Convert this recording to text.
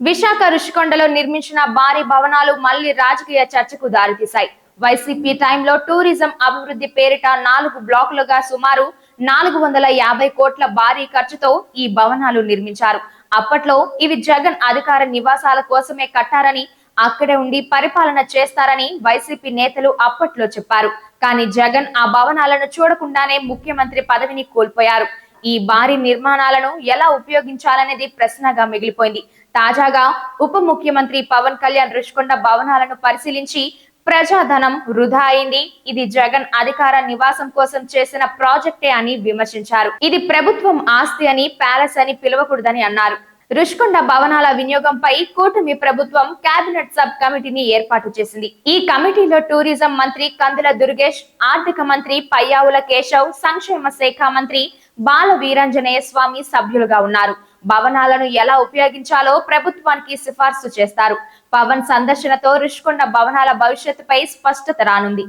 విశాఖ రుషికొండలో నిర్మించిన భారీ భవనాలు మళ్ళీ రాజకీయ చర్చకు దారితీశాయి. వైసీపీ టైంలో టూరిజం అభివృద్ధి పేరిట నాలుగు బ్లాకులుగా సుమారు నాలుగు వందల యాభై కోట్ల భారీ ఖర్చుతో ఈ భవనాలు నిర్మించారు. అప్పట్లో ఇవి జగన్ అధికార నివాసాల కోసమే కట్టారని అక్కడే ఉండి పరిపాలన చేస్తారని వైసీపీ నేతలు అప్పట్లో చెప్పారు. కానీ జగన్ ఆ భవనాలను చూడకుండానే ముఖ్యమంత్రి పదవిని కోల్పోయారు. ఈ భారీ నిర్మాణాలను ఎలా ఉపయోగించాలనేది ప్రశ్నగా మిగిలిపోయింది. తాజాగా ఉప ముఖ్యమంత్రి పవన్ కళ్యాణ్ రుషికొండ భవనాలను పరిశీలించి ప్రజాధనం వృధా అయింది. ఇది జగన్ అధికార నివాసం కోసం చేసిన ప్రాజెక్టే అని విమర్శించారు. ఇది ప్రభుత్వం ఆస్తి అని ప్యాలెస్ అని పిలవకూడదని అన్నారు. రుషికొండ భవనాల వినియోగంపై కూటమి ప్రభుత్వం కేబినెట్ సబ్ కమిటీని ఏర్పాటు చేసింది. ఈ కమిటీలో టూరిజం మంత్రి కందుల దుర్గేష్ ఆర్థిక మంత్రి పయ్యావుల కేశవ్ సంక్షేమ శాఖ మంత్రి బాల వీరాంజనేయ స్వామి సభ్యులుగా ఉన్నారు. భవనాలను ఎలా ఉపయోగించాలో ప్రభుత్వానికి సిఫార్సు చేస్తారు. పవన్ సందర్శనతో రుషికొండ భవనాల భవిష్యత్తుపై స్పష్టత రానుంది.